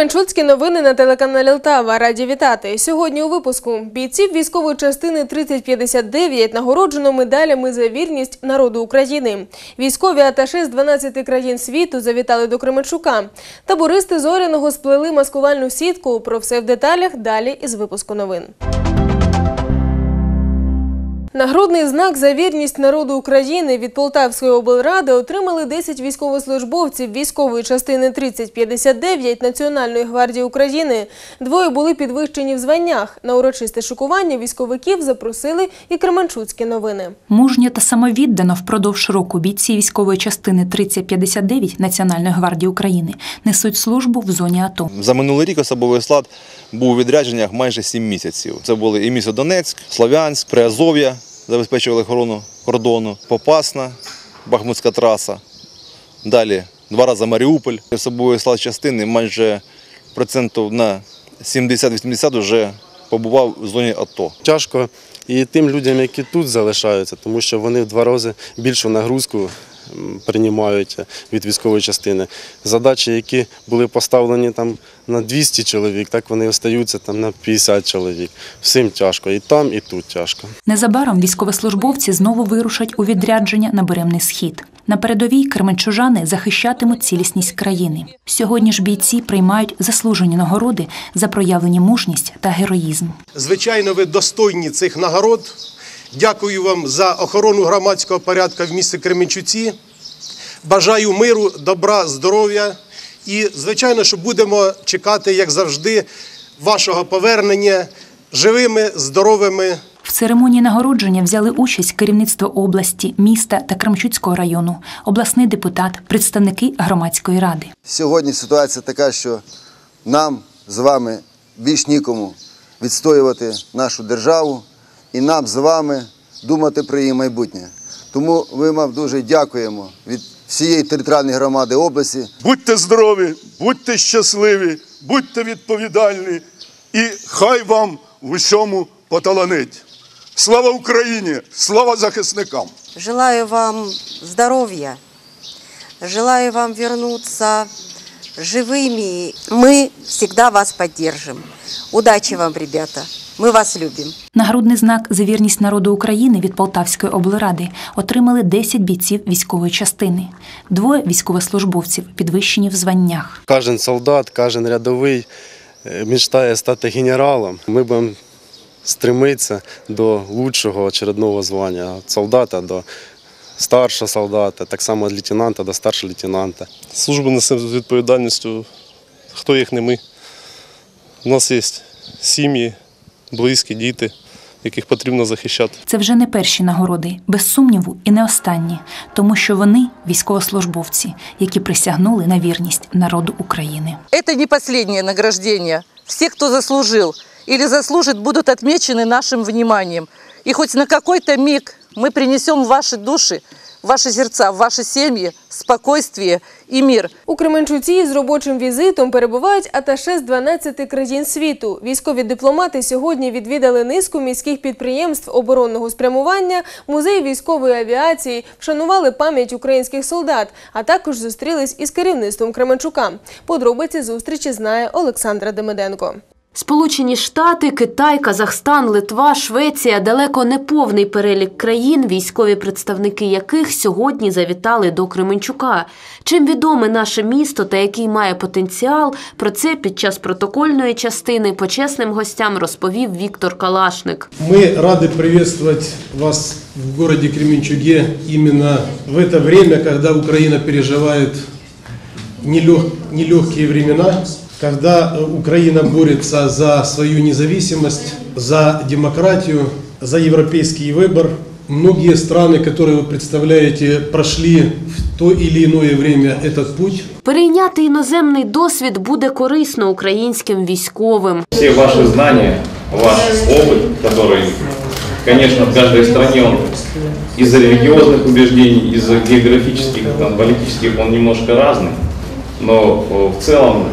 Кременчуцькі новини на телеканалі Лтава. Раді вітати. Сьогодні у випуску бійців військової частини 3059 нагороджено медалями за вірність народу України. Військові аташе з 12 країн світу завітали до Кременчука. Табористи зоряного сплели маскувальну сітку. Про все в деталях далі із випуску новин. Нагрудний знак за вірність народу України від Полтавської облради отримали 10 військовослужбовців військової частини 3059 Національної гвардії України. Двоє були підвищені в званнях. На урочисте шокування військовиків запросили і Кременчуцькі новини. Мужньо та самовіддано впродовж року бійці військової частини 3059 Національної гвардії України несуть службу в зоні АТО. За минулий рік особовий склад був у відрядженнях майже 7 місяців. Це були і місто Донецьк, Слов'янськ, Приазов'я, забезпечували охорону кордону, Попасна, Бахмутська траса. Далі два рази Маріуполь. Особовий склад частини майже процентів на 70-80 вже побував в зоні АТО. Тяжко і тим людям, які тут залишаються, тому що вони в два рази більшу нагрузку приймають від військової частини. Задачі, які були поставлені там на 200 чоловік, так вони остаються там на 50 чоловік. Всім тяжко, і там, і тут тяжко. Незабаром військовослужбовці знову вирушать у відрядження на Беремний схід. На передовій кременчужани захищатимуть цілісність країни. Сьогодні ж бійці приймають заслужені нагороди за проявлені мужність та героїзм. Звичайно, ви достойні цих нагород. Дякую вам за охорону громадського порядку в місті Кременчуці. Бажаю миру, добра, здоров'я. І, звичайно, що будемо чекати, як завжди, вашого повернення живими, здоровими. В церемонії нагородження взяли участь керівництво області, міста та Кремчуцького району, обласний депутат, представники громадської ради. Сьогодні ситуація така, що нам з вами більш нікому відстоювати нашу державу і нам з вами думати про її майбутнє. Тому ми вам дуже дякуємо від всієї територіальної громади області. Будьте здорові, будьте щасливі, будьте відповідальні і хай вам в усьому поталанить. Слава Україні! Слава захисникам! Желаю вам здоровья, желаю вам вернуться живыми. Мы всегда вас поддержим. Удачи вам, ребята. Мы вас любим. Нагрудний знак за вірність народу України від Полтавської облради отримали 10 бійців військової частини. Двоє військовослужбовців підвищені в званнях. Кожен солдат, кожен рядовий е, мечтає стати генералом. Ми будемо стремитися до лучшого очередного звання солдата до старшого солдата, так само від лейтенанта до старшого лейтенанта. Службу несемо з відповідальністю, хто їх не ми. У нас є сім'ї, близькі, діти, яких потрібно захищати. Це вже не перші нагороди, без сумніву, і не останні, тому що вони військовослужбовці, які присягнули на вірність народу України. Это не последнее награждение. Все, кто заслужил или заслужит, будут отмечены нашим вниманием. И хоть на какой-то миг мы принесем в ваши души, в ваши сердца, в ваши семьи спокойствие и мир. У Кременчуці з робочим візитом перебувають аташе з 12 країн світу. Військові дипломати сьогодні відвідали низку міських підприємств оборонного спрямування, музей військової авіації, вшанували пам'ять українських солдат, а також зустрілись із керівництвом Кременчука. Подробиці зустрічі знає Олександра Демиденко. Сполучені Штати, Китай, Казахстан, Литва, Швеція далеко не повний перелік країн, військові представники яких сьогодні завітали до Кременчука. Чим відоме наше місто та який має потенціал, про це під час протокольної частини почесним гостям розповів Віктор Калашник. Мы рады приветствовать вас в городе Кременчуге именно в это время, когда Украина переживает нелег- нелегкие времена, когда э, Украина борется за свою независимость, за демократию, за европейский выбор. Многие страны, которые вы представляете, прошли в то или иное время этот путь. Перейняти іноземний досвід буде корисно українським військовим. все ваши знания, ваш опыт, который, конечно, в каждой стране он из-за религиозных убеждений, из-за географических, там, политических он немножко разный, но э, в целом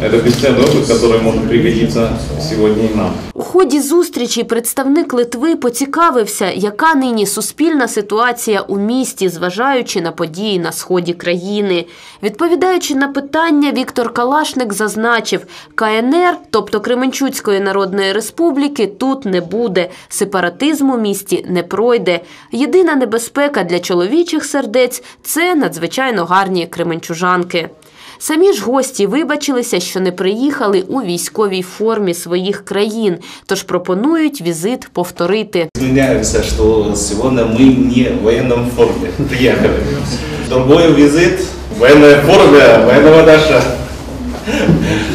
это бесценный опыт, который может пригодиться сегодня и нам. У ході зустрічі представник Литви поцікавився, яка нині суспільна ситуація у місті, зважаючи на події на сході країни. Відповідаючи на питання, Віктор Калашник зазначив, КНР, тобто Кременчуцької Народної Республіки, тут не буде. Сепаратизм у місті не пройде. Єдина небезпека для чоловічих сердець це надзвичайно гарні кременчужанки. Самі ж гості вибачилися, що не приїхали у військовій формі своїх країн, тож пропонують візит повторити. Извиняемся, что сегодня мы не в военном форме приехали. Другой визит в военной форме, военного даша.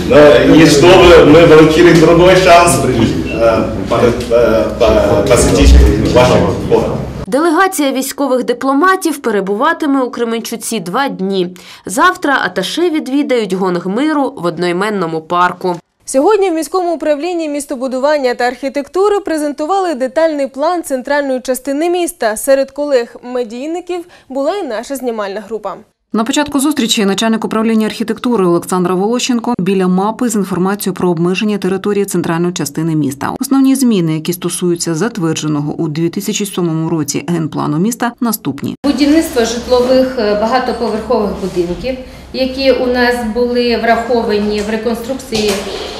Но и чтобы мы получили другой шанс э, по- по- по- посетить вашу форму. Делегація військових дипломатів перебуватиме у Кременчуці два дні. Завтра аташе відвідають гонг миру в одноіменному парку. Сьогодні в міському управлінні містобудування та архітектури презентували детальний план центральної частини міста. Серед колег-медійників була і наша знімальна група. На початку зустрічі начальник управління архітектури Олександра Волощенко біля мапи з інформацією про обмеження території центральної частини міста. Основні зміни, які стосуються затвердженого у 2007 році генплану міста, наступні. Будівництво житлових е, багатоповерхових будинків, які у нас були враховані в реконструкції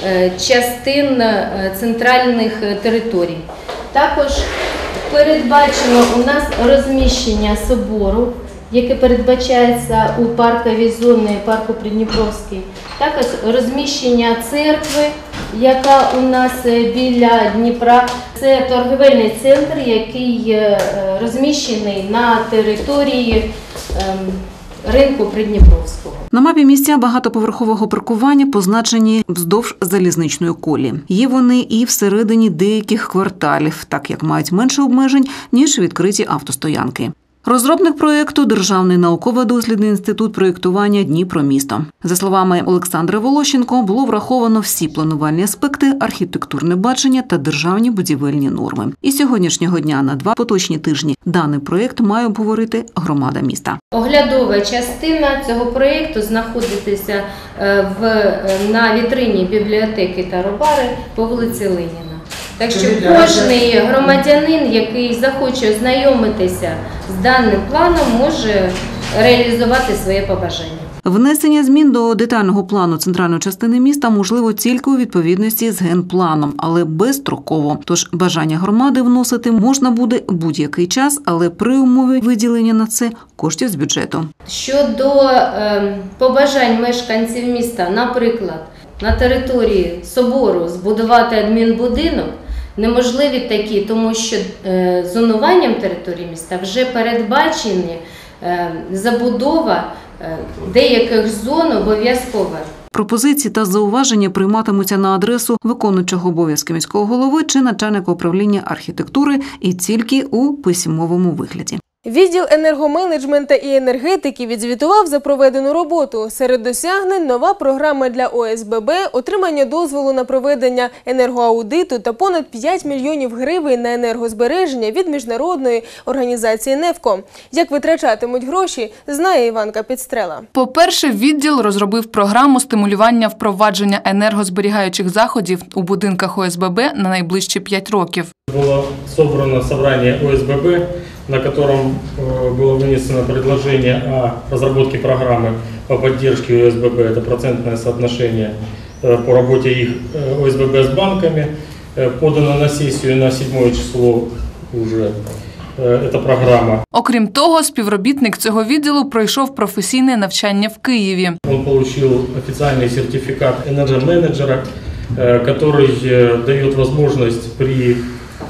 е, частин е, центральних територій. Також передбачено у нас розміщення собору, яке передбачається у парковій зоні парку Придніпровський. Також розміщення церкви, яка у нас е, біля Дніпра. Це торгівельний центр, який е, розміщений на території ем, ринку Придніпровського. На мапі місця багатоповерхового паркування позначені вздовж залізничної колі. Є вони і всередині деяких кварталів, так як мають менше обмежень ніж відкриті автостоянки. Розробник проєкту Державний науково-дослідний інститут проєктування Дніпромісто. За словами Олександра Волощенко, було враховано всі планувальні аспекти, архітектурне бачення та державні будівельні норми. І сьогоднішнього дня на два поточні тижні даний проєкт має обговорити громада міста. Оглядова частина цього проєкту знаходиться е, в, е, на вітрині бібліотеки Таробари по вулиці Леніна. Так що кожний громадянин, який захоче ознайомитися з даним планом, може реалізувати своє побажання. Внесення змін до детального плану центральної частини міста можливо тільки у відповідності з генпланом, але безстроково. Тож бажання громади вносити можна буде будь-який час, але при умові виділення на це коштів з бюджету. Щодо е, побажань мешканців міста, наприклад, на території собору збудувати адмінбудинок, неможливі такі, тому що е, зонуванням території міста вже передбачені е, забудова е, деяких зон обов'язкова. Пропозиції та зауваження прийматимуться на адресу виконуючого обов'язки міського голови чи начальника управління архітектури і тільки у письмовому вигляді. Відділ енергоменеджмента і енергетики відзвітував за проведену роботу. Серед досягнень нова програма для ОСББ, отримання дозволу на проведення енергоаудиту та понад 5 мільйонів гривень на енергозбереження від міжнародної організації «Невко». Як витрачатимуть гроші, знає Іванка Підстрела. По-перше, відділ розробив програму стимулювання впровадження енергозберігаючих заходів у будинках ОСББ на найближчі 5 років. Было собрано собрание ОСББ, на котором э, было вынесено предложение о разработке программы по поддержке ОСББ, это процентное соотношение э, по работе их э, ОСББ с банками. Э, Подано на сессию на 7 число уже э, эта программа. Окрім того, співробітник цього відділу пройшов професійне навчання в Києві. Он получил официальный сертификат энерджи-менеджера, э, который э, дает возможность при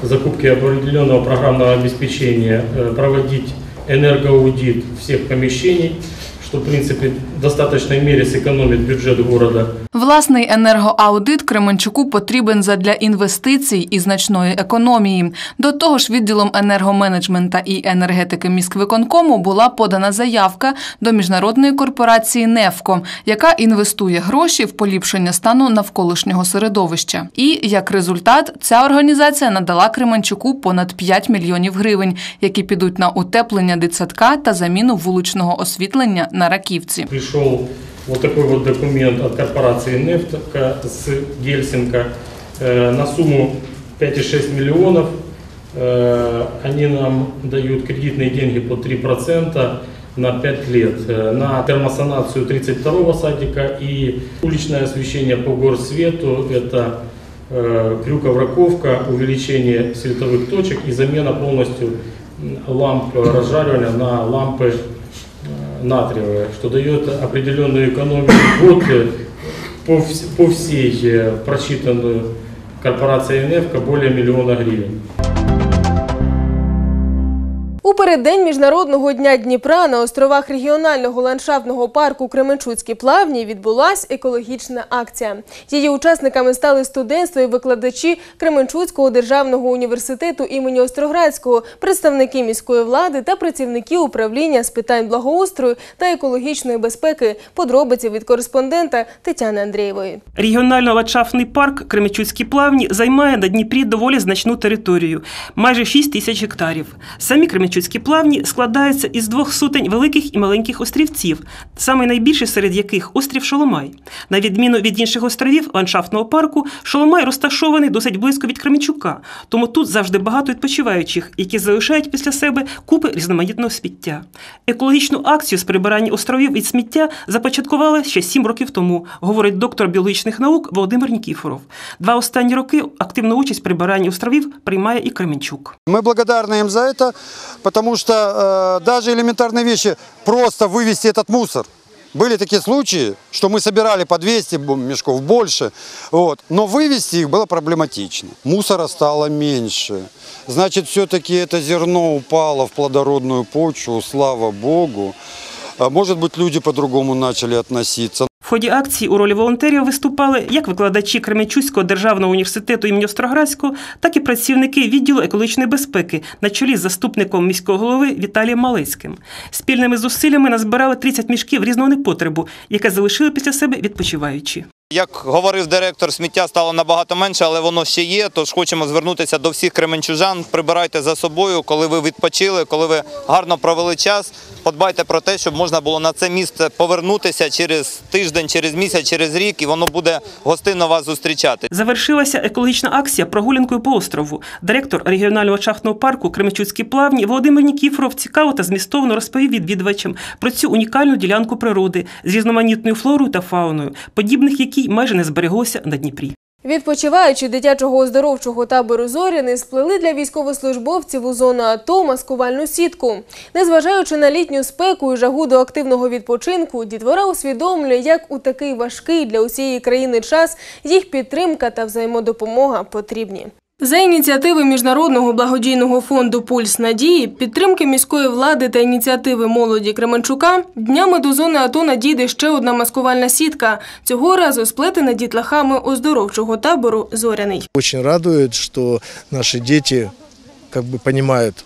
закупке определенного программного обеспечения э, проводить энергоаудит всех помещений, что, в принципе, достаточной мере сэкономит бюджет города. Власний енергоаудит Кременчуку потрібен задля інвестицій і значної економії. До того ж, відділом енергоменеджмента і енергетики міськвиконкому була подана заявка до міжнародної корпорації «Невко», яка інвестує гроші в поліпшення стану навколишнього середовища. І як результат, ця організація надала Кременчуку понад 5 мільйонів гривень, які підуть на утеплення дитсадка та заміну вуличного освітлення на раківці. Пришел вот такой вот документ от корпорации «Нефтка» с Гельсинка э, на сумму 5,6 миллионов. Э, Они нам дают кредитные деньги по 3% на 5 лет. Э, На термосанацию 32-го садика и уличное освещение по горсвету. Это крюковраковка, увеличение световых точек и замена полностью ламп разжаривания на лампы э, натриевые, что дает определенную экономию в год э, по, вс- по всей э, просчитанную корпорацией НФК более миллиона гривен. У переддень Міжнародного дня Дніпра на островах регіонального ландшафтного парку Кременчуцькі плавні відбулась екологічна акція. Її учасниками стали студентство і викладачі Кременчуцького державного університету імені Остроградського, представники міської влади та працівники управління з питань благоустрою та екологічної безпеки. Подробиці від кореспондента Тетяни Андрієвої. Регіонально-ландшафтний парк Кременчуцькі плавні займає на Дніпрі доволі значну територію майже 6 тисяч гектарів. Самі Кременчуцькі плавні складаються із двох сотень великих і маленьких острівців, саме найбільший серед яких острів Шоломай. На відміну від інших островів ландшафтного парку, Шоломай розташований досить близько від Кременчука, тому тут завжди багато відпочиваючих, які залишають після себе купи різноманітного сміття. Екологічну акцію з прибирання островів від сміття започаткували ще сім років тому, говорить доктор біологічних наук Володимир Нікіфоров. Два останні роки активну участь в прибиранні островів приймає і Кременчук. Мы благодарны им за это, Потому что э, даже элементарные вещи, просто вывести этот мусор. Были такие случаи, что мы собирали по 200 бу- мешков больше, вот, но вывести их было проблематично. Мусора стало меньше. Значит, все-таки это зерно упало в плодородную почву, слава Богу. А Может быть, люди по-другому начали относиться. В ході акції у ролі волонтерів виступали як викладачі Кременчуського державного університету імені Остроградського, так і працівники відділу екологічної безпеки на чолі з заступником міського голови Віталієм Малецьким. Спільними зусиллями назбирали 30 мішків різного непотребу, яке залишили після себе відпочиваючі. Як говорив директор, сміття стало набагато менше, але воно ще є. Тож хочемо звернутися до всіх кременчужан. Прибирайте за собою, коли ви відпочили, коли ви гарно провели час. Подбайте про те, щоб можна було на це місце повернутися через тиждень, через місяць, через рік, і воно буде гостинно вас зустрічати. Завершилася екологічна акція прогулянкою по острову. Директор регіонального шахтного парку Кременчуцькі плавні Володимир Нікіфоров цікаво та змістовно розповів відвідувачам про цю унікальну ділянку природи з різноманітною флорою та фауною, подібних якій майже не збереглося на Дніпрі. Відпочиваючи дитячого оздоровчого табору Зоряни сплели для військовослужбовців у зону АТО маскувальну сітку. Незважаючи на літню спеку і жагу до активного відпочинку, дітвора усвідомлює, як у такий важкий для усієї країни час їх підтримка та взаємодопомога потрібні. За ініціативи Міжнародного благодійного фонду Пульс надії, підтримки міської влади та ініціативи молоді Кременчука днями до зони АТО надійде ще одна маскувальна сітка. Цього разу сплетена дітлахами оздоровчого табору Зоряний. Очень радует, что наши дети как бы понимают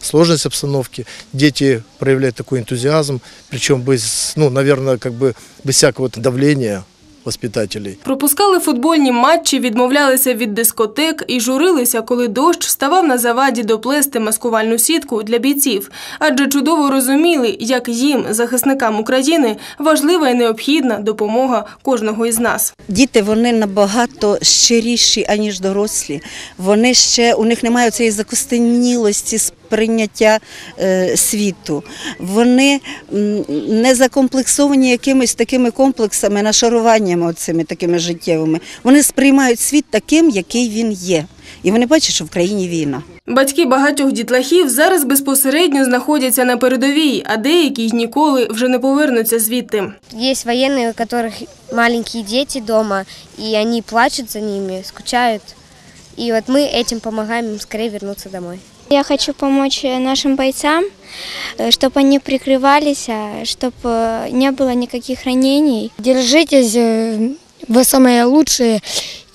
сложность обстановки. Дети проявляют такой энтузиазм, причем без, ну, наверное, как бы без всякого давления воспитателей. Пропускали футбольні матчі, відмовлялися від дискотек і журилися, коли дощ ставав на заваді доплести маскувальну сітку для бійців. Адже чудово розуміли, як їм, захисникам України, важлива і необхідна допомога кожного із нас. Діти вони набагато щиріші, аніж дорослі. Вони ще у них немає цієї закостенілості сприйняття е, світу. Вони м, не закомплексовані якимись такими комплексами, нашаруваннями оцими такими життєвими. Вони сприймають світ таким, який він є. І вони бачать, що в країні війна. Батьки багатьох дітлахів зараз безпосередньо знаходяться на передовій, а деякі й ніколи вже не повернуться звідти. Есть военные, у которых маленькие дети дома, и они плачут за ними, скучают. И вот мы этим помогаем им скорее вернуться домой. Я хочу помочь э, нашим бойцам, чтобы они прикрывались, чтобы не было никаких ранений. Держитесь, э, вы самые лучшие,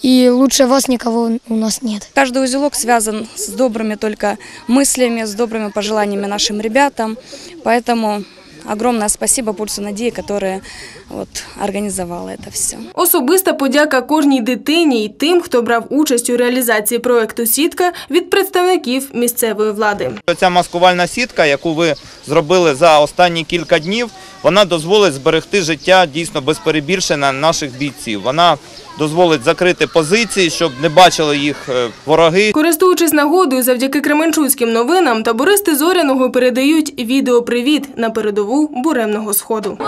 и лучше вас никого у нас нет. Каждый узелок связан с добрыми только мыслями, с добрыми пожеланиями нашим ребятам. Поэтому огромное спасибо Пульсу Надии, которая вот, организовала это все. Особиста подяка кожній дитині і тим, хто брав участь у реалізації проекту Сітка від представників місцевої влади. Ця маскувальна сітка, яку ви зробили за останні кілька днів, вона дозволить зберегти життя дійсно без перебільшення наших бійців. Вона дозволить закрити позиції, щоб не бачили їх е, вороги. Користуючись нагодою, завдяки Кременчуцьким новинам, табористи Зоряного передають відеопривіт на передову буремного сходу.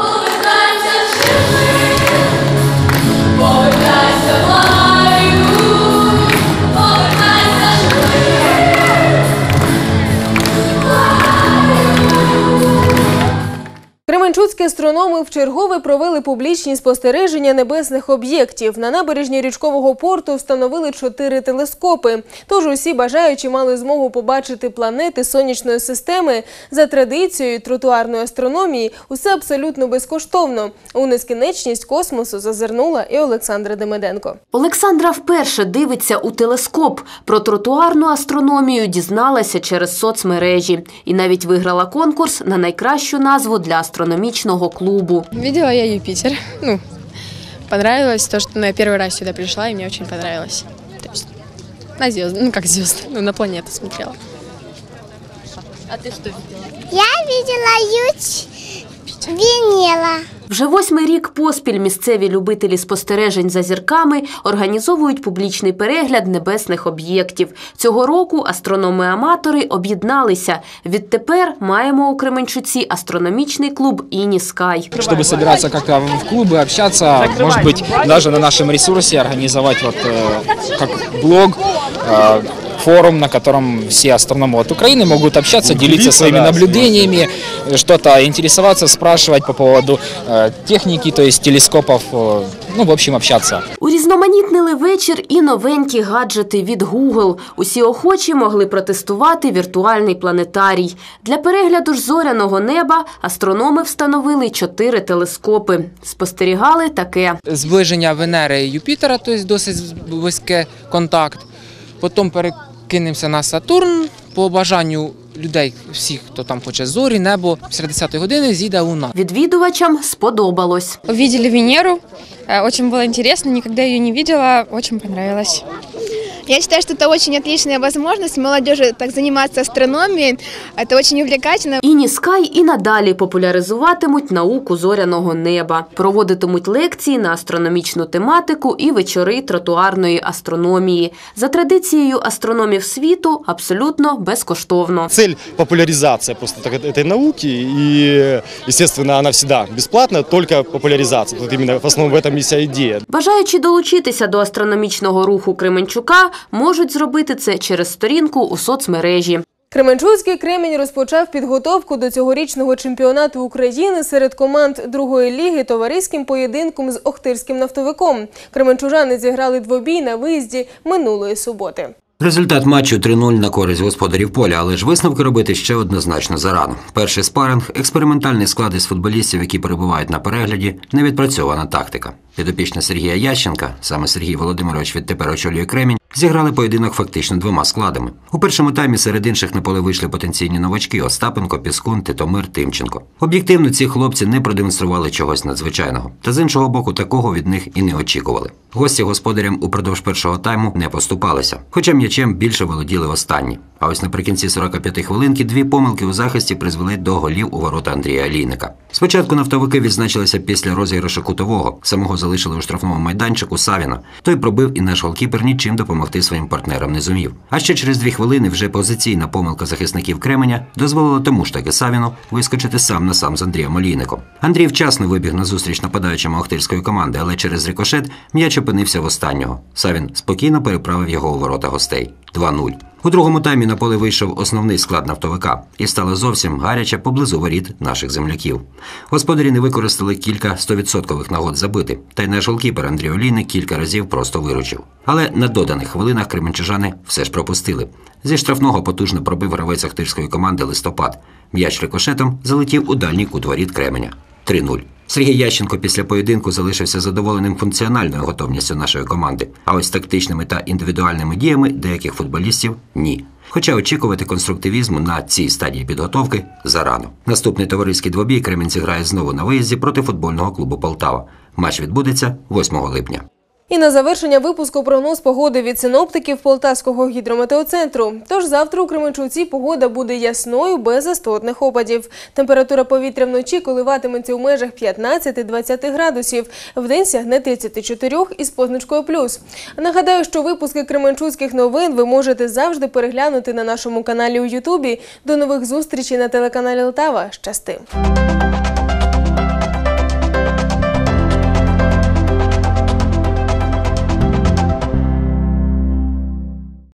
Кременчуцькі астрономи вчергове провели публічні спостереження небесних об'єктів. На набережні річкового порту встановили чотири телескопи. Тож усі бажаючі мали змогу побачити планети сонячної системи за традицією тротуарної астрономії. Усе абсолютно безкоштовно. У нескінченність космосу зазирнула і Олександра Демиденко. Олександра вперше дивиться у телескоп. Про тротуарну астрономію дізналася через соцмережі і навіть виграла конкурс на найкращу назву для астрономічного клубу. Видела я Юпитер. Ну, понравилось то, что ну, я первый раз сюда пришла, и мне очень понравилось. То есть на звезды, ну как звезды, ну на планету смотрела. А ти що видела? Я видела Юч Венера. Вже восьмий рік поспіль місцеві любителі спостережень за зірками організовують публічний перегляд небесних об'єктів. Цього року астрономи-аматори об'єдналися. Відтепер маємо у Кременчуці астрономічний клуб «Іні Скай». чтобы собираться как-то в клубы, общаться, может быть, даже на нашем ресурсе организовать вот э, как блог, э, форум, на котором все астрономы от Украины могут общаться, делиться своими наблюдениями, э, что-то интересоваться, спрашивать по поводу э, техники, то есть телескопов, э, ну, в общем, общаться. Урізноманітнили вечір і новенькі гаджети від Google. Усі охочі могли протестувати віртуальний планетарій. Для перегляду ж зоряного неба астрономи встановили чотири телескопи. Спостерігали таке. зближення Венери і Юпітера, тобто досить близький контакт. Потім перекинемося на Сатурн. По бажанню людей, всіх, хто там хоче зорі, небо після 10 години зійде луна. Відвідувачам сподобалось. Увидели Венеру, дуже було цікаво, ніколи її не бачила, дуже понравилось. Я считаю, что это очень отличная возможность молодежи так заниматься астрономией. Это очень увлекательно. Іні Скай і надалі популяризуватимуть науку зоряного неба, проводитимуть лекції на астрономічну тематику і вечори тротуарної астрономії. За традицією астрономів світу абсолютно безкоштовно. Цель популяризация просто так- этой науки, и, естественно, она всегда бесплатная, только популяризация. Вот именно в основном в этом и вся идея. Бажаючи долучитися до астрономічного руху Кременчука, можуть зробити це через сторінку у соцмережі. Кременчуцький Кремінь розпочав підготовку до цьогорічного чемпіонату України серед команд другої ліги товариським поєдинком з Охтирським нафтовиком. Кременчужани зіграли двобій на виїзді минулої суботи. Результат матчу 3-0 на користь господарів поля, але ж висновки робити ще однозначно зарано. Перший спаринг – експериментальний склад із футболістів, які перебувають на перегляді, невідпрацьована тактика. Підопічна Сергія Ященка, саме Сергій Володимирович відтепер очолює Кремінь, зіграли поєдинок фактично двома складами. У першому таймі серед інших на поле вийшли потенційні новачки Остапенко, Піскун, Титомир, Тимченко. Об'єктивно, ці хлопці не продемонстрували чогось надзвичайного. Та з іншого боку, такого від них і не очікували. Гості господарям упродовж першого тайму не поступалися, хоча м'ячем більше володіли останні. А ось наприкінці 45 хвилинки дві помилки у захисті призвели до голів у ворота Андрія Алійника. Спочатку нафтовики відзначилися після розіграшу кутового. Самого залишили у штрафному майданчику Савіна. Той пробив і наш голкіпер нічим допомогти своїм партнерам не зумів. А ще через дві хвилини вже позиційна помилка захисників Кременя дозволила тому ж таки Савіну вискочити сам на сам з Андрієм Олійником. Андрій вчасно вибіг на зустріч нападаючим Охтирської команди, але через рикошет м'яч опинився в останнього. Савін спокійно переправив його у ворота гостей. 2-0. У другому таймі на поле вийшов основний склад нафтовика і стало зовсім гаряче поблизу воріт наших земляків. Господарі не використали кілька стовідсоткових нагод забити, та й наш голкіпер Андрій Олійник кілька разів просто виручив. Але на доданих хвилинах кременчужани все ж пропустили. Зі штрафного потужно пробив гравець ахтирської команди листопад. М'яч рикошетом залетів у дальній кут воріт Кременя. 3-0. Сергій Ященко після поєдинку залишився задоволеним функціональною готовністю нашої команди, а ось тактичними та індивідуальними діями деяких футболістів ні. Хоча очікувати конструктивізму на цій стадії підготовки зарано. Наступний товариський двобій Кремінці зіграє знову на виїзді проти футбольного клубу Полтава. Матч відбудеться 8 липня. І на завершення випуску прогноз погоди від синоптиків Полтавського гідрометеоцентру. Тож завтра у Кременчуці погода буде ясною, без істотних опадів. Температура повітря вночі коливатиметься у межах 15-20 градусів. Вдень сягне 34 із позначкою плюс. Нагадаю, що випуски кременчуцьких новин ви можете завжди переглянути на нашому каналі у Ютубі. До нових зустрічей на телеканалі Лтава. Щасти!